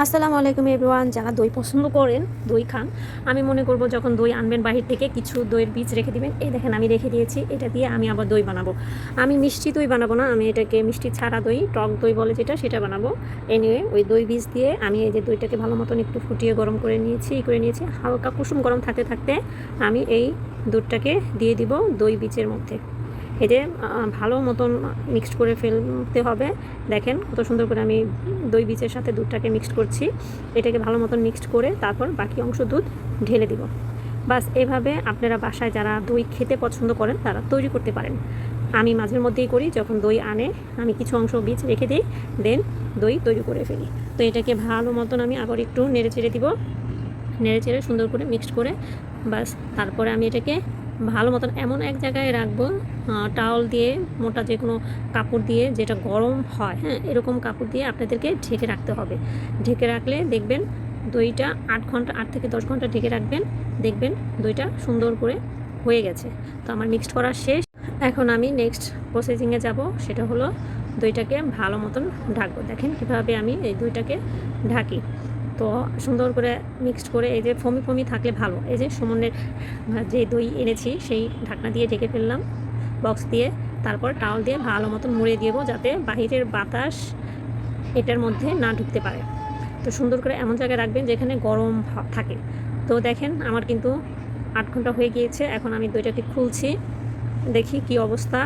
আসসালামু আলাইকুম এভরিওয়ান, যারা দই পছন্দ করেন, দই খান, আমি মনে করব যখন দই আনবেন বাহির থেকে কিছু দইয়ের বীজ রেখে দিবেন। এই দেখেন, আমি রেখে দিয়েছি, এটা দিয়ে আমি আবার দই বানাবো। আমি মিষ্টি দই বানাবো না, আমি এটাকে মিষ্টি ছাড়া দই, টক দই বলে যেটা, সেটা বানাবো। এনিওয়ে ওই দই বীজ দিয়ে আমি এই যে দইটাকে ভালো মতন একটু ফুটিয়ে গরম করে নিয়েছি করে নিয়েছি। হালকা কুসুম গরম থাকতে থাকতে আমি এই দুধটাকে দিয়ে দিব দই বীজের মধ্যে। এই ভালো মতন মিক্সড করে ফেলতে হবে। দেখেন কত সুন্দর করে আমি দই বীজের সাথে দুধটাকে মিক্সড করছি। এটাকে ভালো মতন মিক্সড করে তারপর বাকি অংশ দুধ ঢেলে দিব। বাস এভাবে আপনারা বাসায় যারা দই খেতে পছন্দ করেন, তারা তৈরি করতে পারেন। আমি মাঝের মধ্যেই করি, যখন দই আনে, আমি কিছু অংশ বীজ রেখে দিই, দেন দই তৈরি করে ফেলি। তো এটাকে ভালো মতন আমি আবার একটু নেড়ে চেড়ে দিব। নেড়ে চেড়ে সুন্দর করে মিক্সড করে, বাস তারপরে আমি এটাকে ভালো মতন এমন এক জায়গায় রাখব টাওয়াল দিয়ে, মোটা যে কোনো কাপড় দিয়ে যেটা গরম হয় হ্যাঁ এরকম কাপড় দিয়ে আপনাদেরকে ঢেকে রাখতে হবে। ঢেকে রাখলে দেখবেন দইটা আট ঘণ্টা, আট থেকে দশ ঘণ্টা ঢেকে রাখবেন, দেখবেন দইটা সুন্দর করে হয়ে গেছে। তো আমার মিক্সড করা শেষ। এখন আমি নেক্সট প্রসেসিংয়ে যাব, সেটা হলো দইটাকে ভালো মতন ঢাকবো। দেখেন কীভাবে আমি এই দইটাকে ঢাকি। তো সুন্দর করে মিক্সড করে এই যে ফমি ফমি থাকলে ভালো। এই যে সুমনের যে দই এনেছি, সেই ঢাকনা দিয়ে ঢেকে ফেললাম বক্স দিয়ে। তারপর টাওয়াল দিয়ে ভালো মতন মুড়ে দেবো যাতে বাহিরের বাতাস এটার মধ্যে না ঢুকতে পারে। তো সুন্দর করে এমন জায়গায় রাখবেন যেখানে গরম থাকে। তো দেখেন আমার কিন্তু আট ঘণ্টা হয়ে গিয়েছে, এখন আমি দইটাকে খুলছি। দেখি কি অবস্থা।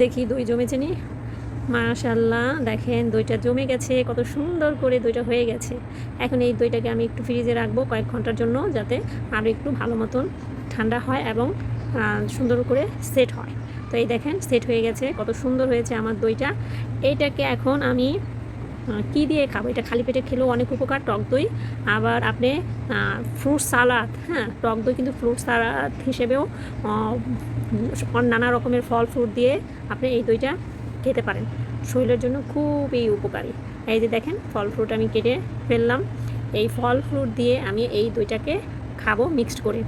দেখি দই জমেছে নি। মাশাল্লাহ দেখেন দইটা জমে গেছে, কত সুন্দর করে দইটা হয়ে গেছে। এখন এই দইটাকে আমি একটু ফ্রিজে রাখব কয়েক ঘণ্টার জন্য যাতে আরও একটু ভালো মতন ঠান্ডা হয় এবং সুন্দর করে সেট হয়। তো এই দেখেন সেট হয়ে গেছে, কত সুন্দর হয়েছে আমার দইটা। এইটাকে এখন আমি কি দিয়ে খাব? এটা খালি পেটে খেলেও অনেক উপকার, টক দই। আবার আপনি ফ্রুট সালাদ হ্যাঁ টক দই কিন্তু ফ্রুট সালাদ হিসেবেও নানা রকমের ফল, ফ্রুট দিয়ে আপনি এই দইটা খেতে পারেন। শরীরের জন্য খুবই উপকারী। এই যে দেখেন, ফল ফ্রুট আমি কেটে ফেললাম। এই ফল ফ্রুট দিয়ে আমি এই দইটাকে খাব মিক্সড করে।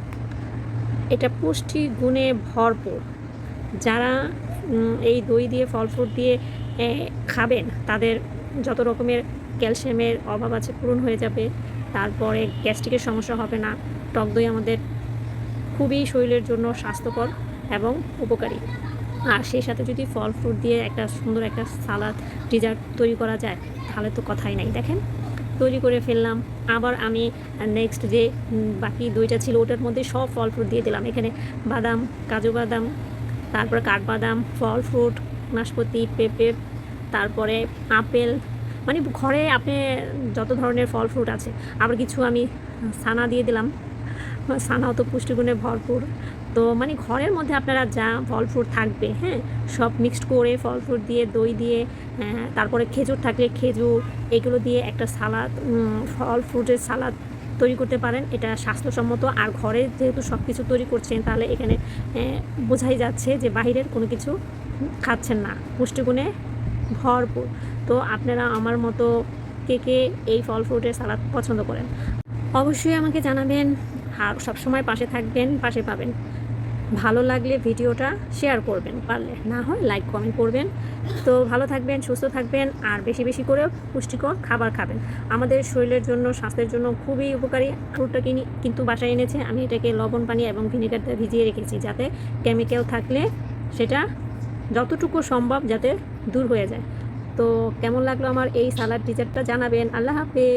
এটা পুষ্টি গুণে ভরপুর। যারা এই দই দিয়ে, ফল ফ্রুট দিয়ে খাবেন, তাদের যত রকমের ক্যালসিয়ামের অভাব আছে পূরণ হয়ে যাবে। তারপরে গ্যাস্ট্রিকের সমস্যা হবে না। টক দই আমাদের খুবই শরীরের জন্য স্বাস্থ্যকর এবং উপকারী। আর সেই সাথে যদি ফল ফ্রুট দিয়ে একটা সুন্দর একটা সালাদ ডিজার্ট তৈরি করা যায়, তাহলে তো কথাই নাই। দেখেন, তৈরি করে ফেললাম। আবার আমি নেক্সট যে বাকি দইটা ছিল, ওটার মধ্যে সব ফল ফ্রুট দিয়ে দিলাম। এখানে বাদাম, কাজু বাদাম, তারপরে কাঠবাদাম, ফল ফ্রুট, নাশপাতি, পেঁপে, তারপরে আপেল। মানে ঘরে আপনি যত ধরনের ফল ফ্রুট আছে, আবার কিছু আমি সানা দিয়ে দিলাম। সানাও তো পুষ্টিগুণে ভরপুর। তো মানে ঘরের মধ্যে আপনারা যা ফল ফ্রুট থাকবে হ্যাঁ সব মিক্সড করে ফল ফ্রুট দিয়ে দই দিয়ে হ্যাঁ, তারপরে খেজুর থাকলে খেজুর এগুলো দিয়ে একটা সালাদ ফল ফ্রুটের সালাদ তৈরি করতে পারেন। এটা স্বাস্থ্যসম্মত। আর ঘরে যেহেতু সব কিছু তৈরি করছেন তাহলে এখানে বোঝাই যাচ্ছে যে বাহিরের কোনো কিছু খাচ্ছেন না। পুষ্টিগুণে ভরপুর। তো আপনারা আমার মতো কে কে এই ফল ফ্রুটের সালাদ পছন্দ করেন অবশ্যই আমাকে জানাবেন। আর সবসময় পাশে থাকবেন পাশে পাবেন। ভালো লাগলে ভিডিওটা শেয়ার করবেন, পারলে না হয় লাইক কমেন্ট করবেন। তো ভালো থাকবেন, সুস্থ থাকবেন, আর বেশি বেশি করে পুষ্টিকর খাবার খাবেন। আমাদের শরীরের জন্য, স্বাস্থ্যের জন্য খুবই উপকারী। ফ্রুটটা কিনি কিন্তু বাসায় এনেছে, আমি এটাকে লবণ, পানি এবং ভিনেগার দিয়ে ভিজিয়ে রেখেছি যাতে কেমিক্যাল থাকলে সেটা যতটুকু সম্ভব যাতে দূর হয়ে যায়। তো কেমন লাগল আমার এই সালাদ ডিজার্টটা জানাবেন। আল্লাহ হাফেজ।